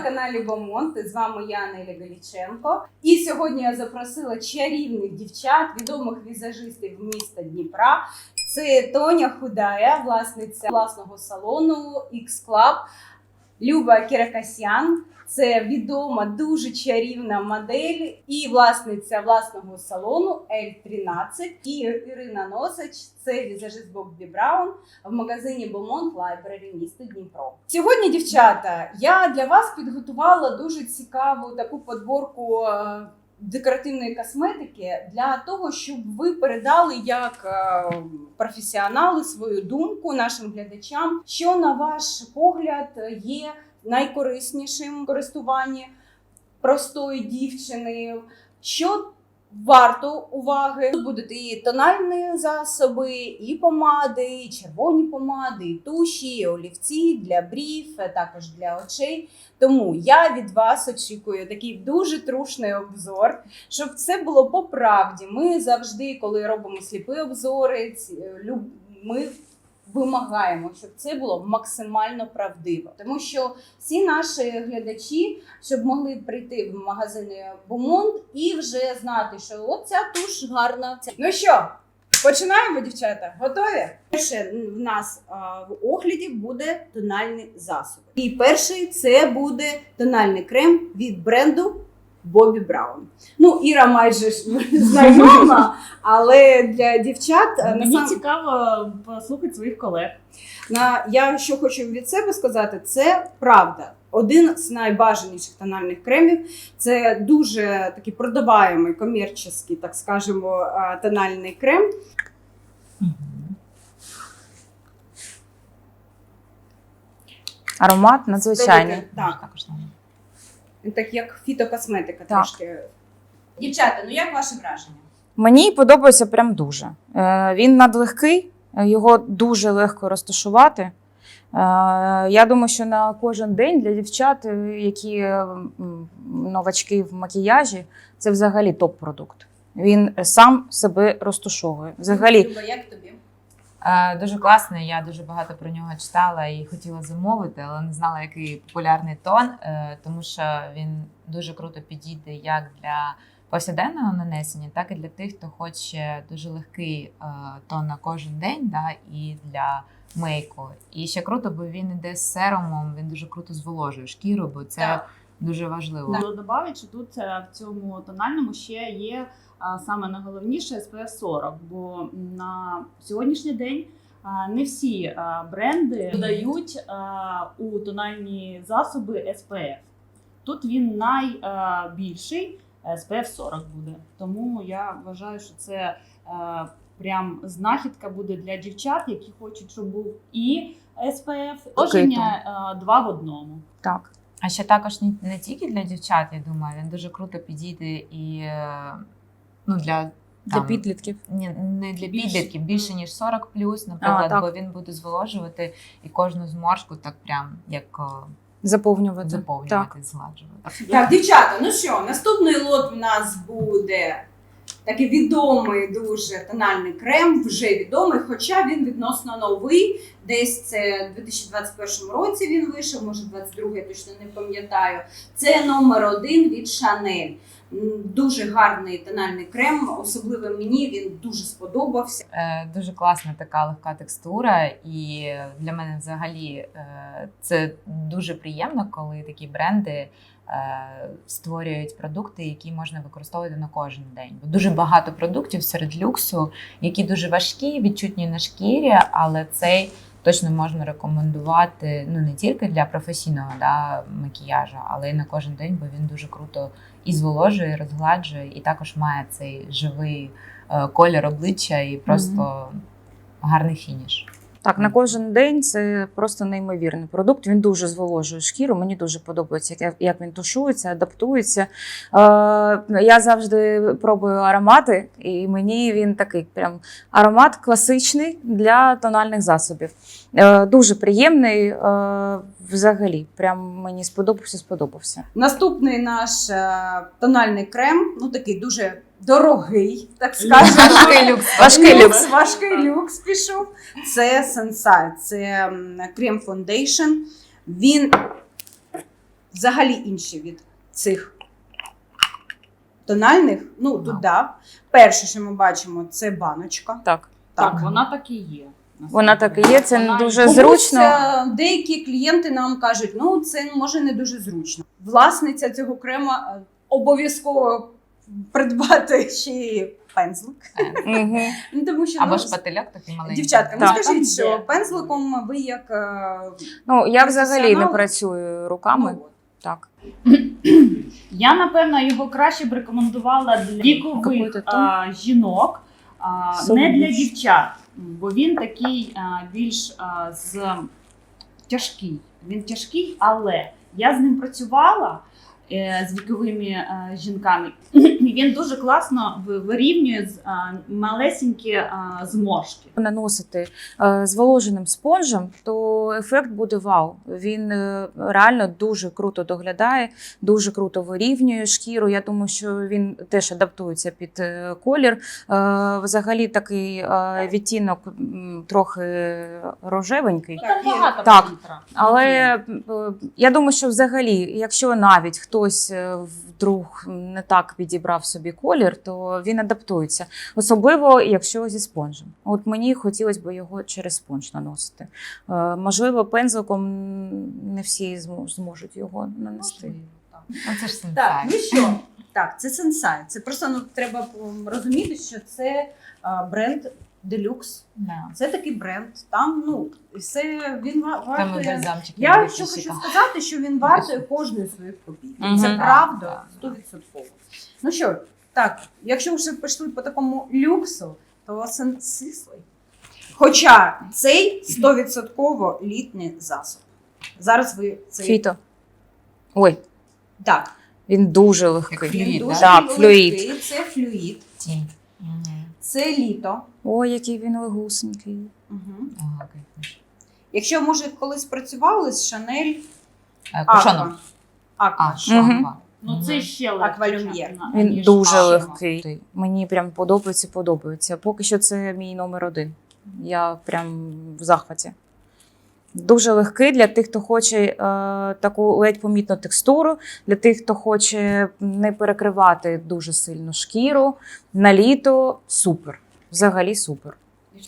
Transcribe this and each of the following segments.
каналі Бомонт. З вами я Неля Галіченко. І сьогодні я запросила чарівних дівчат, відомих візажистів міста Дніпра. Це Тоня Худая, власниця власного салону X Club, Люба Кіракасян. Це відома дуже чарівна модель і власниця власного салону L13. І Ірина Носич, це візажист Боббі Браун в магазині Beaumont Library місто Дніпро. Сьогодні, дівчата, я для вас підготувала дуже цікаву таку подборку е, декоративної косметики для того, щоб ви передали як е, професіонали свою думку нашим глядачам, що на ваш погляд є найкориснішим користуванні простої дівчини, що варто уваги. Тут будуть і тональні засоби, і помади, і червоні помади, і туші, і олівці для брів, а також для очей. Тому я від вас очікую такий дуже трушний обзор, щоб це було по правді. Ми завжди, коли робимо сліпі обзори, ми вимагаємо, щоб це було максимально правдиво, тому що всі наші глядачі, щоб могли прийти в магазини Бомонт і вже знати, що от ця туш гарна. Ну що, починаємо, дівчата? Готові? Перше в нас а, в огляді буде тональний засіб. І перший це буде тональний крем від бренду Бобі Браун. Ну, Іра майже знайома, але для дівчат Мені насам- цікаво послухати своїх колег. на я що хочу від себе сказати, це правда. Один з найбажаніших тональних кремів. Це дуже такий продаваємий комерційний, так скажемо, тональний крем. Аромат надзвичайний. Так. Так як фітокосметика Так. трошки. Дівчата, ну як ваше враження? Мені подобається прям дуже. Е, Він надлегкий, його дуже легко розташувати. Е, Я думаю, що на кожен день для дівчат, е, які новачки в макіяжі, це взагалі топ-продукт. Він сам себе розташовує. Взагалі, Люба, як тобі? Е, Дуже класний. Я дуже багато про нього читала і хотіла замовити, але не знала, який популярний тон, е, тому що він дуже круто підійде як для повсякденного нанесення, так і для тих, хто хоче дуже легкий е, тон на кожен день, да, і для мейку. І ще круто, бо він іде з серумом, він дуже круто зволожує шкіру, бо це Так. Дуже важливо. Так. Добавить, що тут е, в цьому тональному ще є саме найголовніше SPF 40, бо на сьогоднішній день не всі бренди додають у тональні засоби SPF. Тут він найбільший SPF 40 буде. Тому я вважаю, що це прям знахідка буде для дівчат, які хочуть, щоб був і SPF, положення е, два в одному. так. А ще також не, не тільки для дівчат, я думаю, він дуже круто підійде і е, ну, для, Для там, підлітків. Ні, не для Більше. підлітків, більше ніж 40 наприклад, А, бо він буде зволожувати і кожну зморшку так прям як заповнювати, Заповнювати. заповнювати, згладжувати. Так, дівчата, ну що, наступний лот в нас буде такий відомий дуже тональний крем, вже відомий, хоча він відносно новий. Десь це у 2021 році він вийшов, може 22 я точно не пам'ятаю. Це номер один від. М, Дуже гарний тональний крем, особливо мені він дуже сподобався. Е, дуже класна така легка текстура, і для мене взагалі е, це дуже приємно, коли такі бренди створюють продукти, які можна використовувати на кожен день. Бо дуже багато продуктів серед люксу, які дуже важкі, відчутні на шкірі, але цей точно можна рекомендувати ну не тільки для професійного да, макіяжу, але й на кожен день, бо він дуже круто і зволожує, і розгладжує, і також має цей живий е, колір обличчя і просто гарний фініш. Так, на кожен день це просто неймовірний продукт. Він дуже зволожує шкіру. Мені дуже подобається, як, як він тушується, адаптується. Е, я завжди пробую аромати, і мені він такий прям аромат класичний для тональних засобів. Е, дуже приємний е, взагалі. Прям мені сподобався, сподобався. Наступний наш тональний крем, ну такий дуже дорогий, так скажемо. Важкий люкс. Важкий люкс. Важкий люкс пішов. Це Sensai, це крем фондейшн. Він взагалі інші від цих тональних. Ну, тут да. Перше, що ми бачимо, це баночка. Так. Так, вона так і є. Вона так і є, це не дуже Комусь, зручно. е, Деякі клієнти нам кажуть, ну це може не дуже зручно. Власниця цього крема е, обов'язково придбати ще й пензлик. Мгм. Ну, тому що Або ну, шпателек такий маленький. дівчатка, ну Так. скажіть, що є. пензликом ви як е, Ну, я взагалі не Професіонал? працюю руками. ну. Так. Я напевно його краще б рекомендувала для вікових тон. а, жінок, а, не для дівчат, бо він такий а, більш а, з тяжкий. Він тяжкий, але я з ним працювала е, з віковими е, жінками. Він дуже класно вирівнює з, малесенькі зморшки. Наносити е, зволоженим спонжем, то ефект буде вау. Він е, реально дуже круто доглядає, дуже круто вирівнює шкіру. Я думаю, що він теж адаптується під е, колір. Взагалі такий відтінок трохи рожевенький. Там багато Так. фільтра. Але я думаю, що взагалі, якщо навіть хтось вдруг не так підібрав собі колір, то він адаптується. Особливо, якщо зі спонжем. От мені хотілося б його через спонж наносити. Е, Можливо, пензликом не всі зможуть його нанести. Можливо, так. Це ж Так, ну що? Так, це сенсай. Це просто ну, треба розуміти, що це е, бренд Deluxe. Да. Це такий бренд. Там ну все він вартує. Я що хочу сказати, що він вартує кожної своїх копійок. Мгм. Це правда. 100%. Ну що, так, якщо вже пішли по такому люксу, то сенсислий. Хоча цей 100% літній засоб. Зараз ви цей Фіто. Ой, так. він дуже легкий. флюїд, Він да? дуже Так, великий, флюїд. Це флюїд, Тінь. Це літо. Ой, який він легусенький. Угу. Ага. Якщо, може, колись працювали з Шанель Е, Аква. А. Ну це ще Аквалюм'єр. легше, Він ніж дуже легкий. Мені прям подобається, подобається. Поки що це мій номер один. Я прям в захваті. Дуже легкий для тих, хто хоче е, таку ледь помітну текстуру, для тих, хто хоче не перекривати дуже сильно шкіру. На літо супер. Взагалі супер.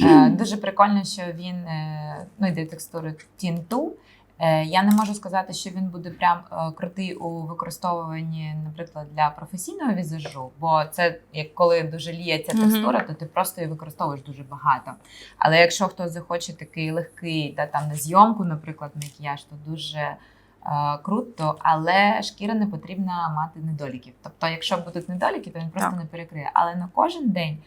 Е, Дуже прикольно, що він е, ну, йде текстури тінту. Е, Я не можу сказати, що він буде прям е, крутий у використовуванні, наприклад, для професійного візажу, бо це як коли дуже ліється Мгм. текстура, то ти просто її використовуєш дуже багато. Але якщо хтось захоче такий легкий, та там на зйомку, наприклад, макіяж, то дуже е, круто, але шкіра не потрібна мати недоліків. Тобто, якщо будуть недоліки, то він просто Так. не перекриє. Але на кожен день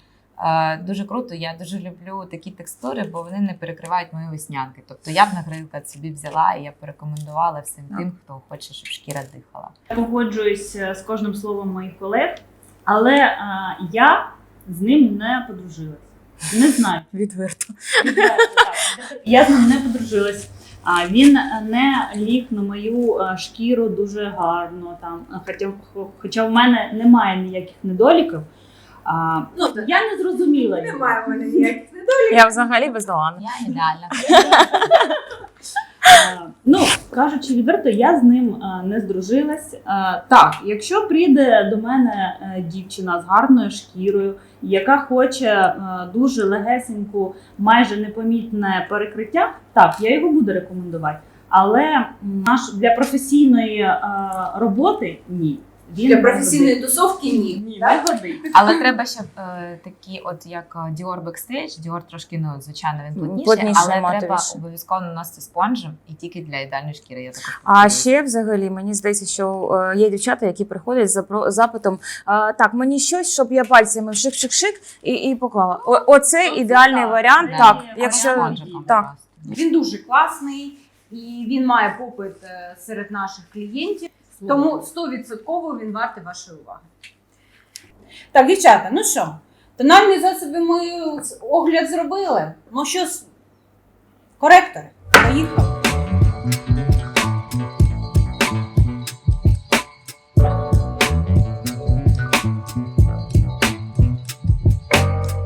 Дуже круто. Я дуже люблю такі текстури, бо вони не перекривають мої веснянки. Тобто я б, наприклад, собі взяла і я б порекомендувала всім Так. тим, хто хоче, щоб шкіра дихала. Я погоджуюсь е, з кожним словом моїх колег, але а, я з ним не подружилась. Не знаю. Відверто. Я з ним не подружилась. А він не ліг на мою е, шкіру дуже гарно. Там, хоча, хоча в мене немає ніяких недоліків. А, Ну, я не зрозуміла. його. Немає в мене ніяких Я взагалі бездоганна. Я ідеальна. Ну, кажучи відверто, я з ним не здружилась. Так, якщо прийде до мене е, дівчина з гарною шкірою, яка хоче е, дуже легесеньку, майже непомітне перекриття, так, я його буду рекомендувати. Але наш для професійної е, роботи ні. Він Для не професійної тусовки ні. Ні, так? не. Але треба, щоб е, такі, от як е, Dior Backstage, Dior трошки, ну, звичайно, він плотніший, Плотніший, але треба обов'язково наносити спонжем і тільки для ідеальної шкіри. Я також А ще взагалі мені здається, що е, є дівчата, які приходять з запро- запитом: а, так, мені щось, щоб я пальцями шик-шик-шик і, і поклала. О, оце Ну, ідеальний так. варіант. Це Так, або якщо спонжиком так. Він дуже класний і він має попит е, серед наших клієнтів. Тому 100% він вартий вашої уваги. Так, дівчата, ну що, тональні засоби ми огляд зробили. Ну що, ж, коректори, поїхали.